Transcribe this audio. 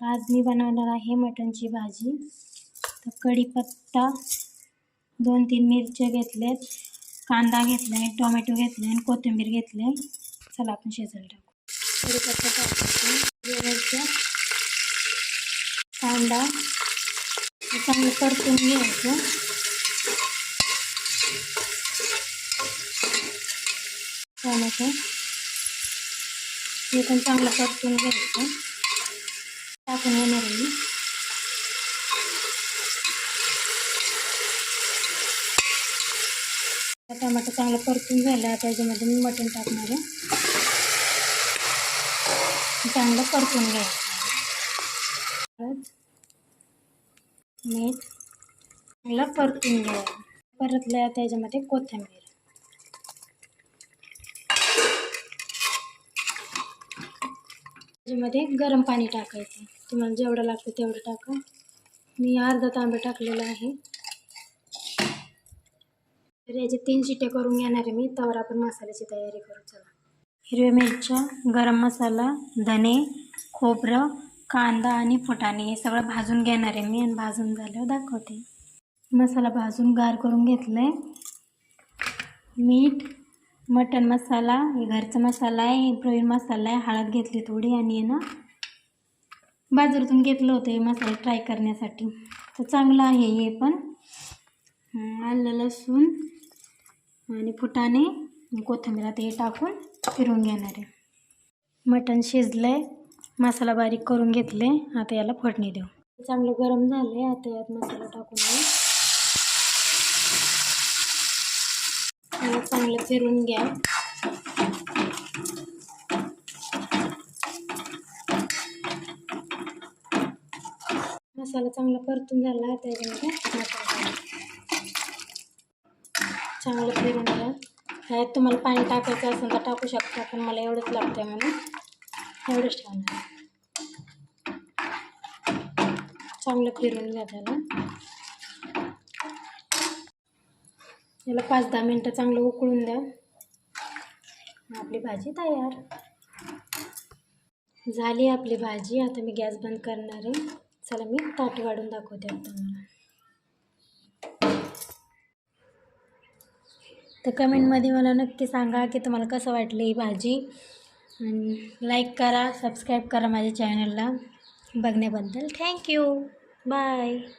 आज मी बनवणार आहे मटणची भाजी. तर कढीपत्ता दोन तीन मिरच्या घेतल्यात कांदा घेतला आहे टोमॅटो घेतले आणि कोथिंबीर घेतले चला आपण शिजायला टाकू. कढीपत्ता टाकायचं कांदा चांगलं परतून घ्यायचं. टोमॅटो हे पण चांगलं परतून घ्यायचं. टाकून येणार आहे मी. टमाटर चांगलं परतून झालं आहे त्याच्यामध्ये मी मटण टाकणार आहे. चांगलं परतून घ्यायचं. हळद, मीठ चांगलं परतून घ्यायचं. परतलं त्याच्यामध्ये कोथिंबीर. त्याच्यामध्ये गरम पाणी टाकायचं. तुम्हाला जेवढं लागतं तेवढं टाका. मी अर्धा तांबे टाकलेला आहे. तर याचे तीन शिट्या करून घेणार आहे मी. त्यावर आपण मसाल्याची तयारी करू. चला. हिरव्या मिरच्या गरम मसाला धने खोबरं कांदा आणि फुटाणे हे सगळं भाजून घेणार आहे मी आणि भाजून झाल्यावर दाखवते. मसाला भाजून गार करून घेतलं आहे मीठ मटन मसाला हे घरचा मसाला आहे प्रवीण मसाला आहे. हळद घेतली थोडी आणि आहे ना बाजारातून घेतलं होतं हे मसाला ट्राय करण्यासाठी. तर चांगलं आहे हे पण. आलं लसूण आणि फुटाणे. कोथिंबीर आता हे टाकून फिरून घेणार आहे. मटण शिजलं आहे मसाला बारीक करून घेतले आता याला फोडणी देऊ. चांगलं गरम झालं आहे आता यात मसाला टाकून देऊ. चांगलं फिरून घ्या. मसाला चांगला परतून झाला त्याच्यामध्ये मसाला. चांगलं फिरून घ्या ह्यात तुम्हाला पाणी टाकायचं असेल तर टाकू शकता पण मला एवढंच लागतं म्हणून एवढंच ठेवणार. चांगलं फिरून घ्या त्याला. याला पाच दहा मिनटं चांगलं उकळून द्या. आपली भाजी तयार. झाली आपली भाजी आता मी गॅस बंद करणार आहे. चला मी ताट वाढून दाखवते आता तुम्हाला. तर कमेंटमध्ये मला नक्की सांगा की तुम्हाला कसं वाटलं ही भाजी. आणि लाईक करा सबस्क्राईब करा माझ्या चॅनलला बघण्याबद्दल. Thank you bye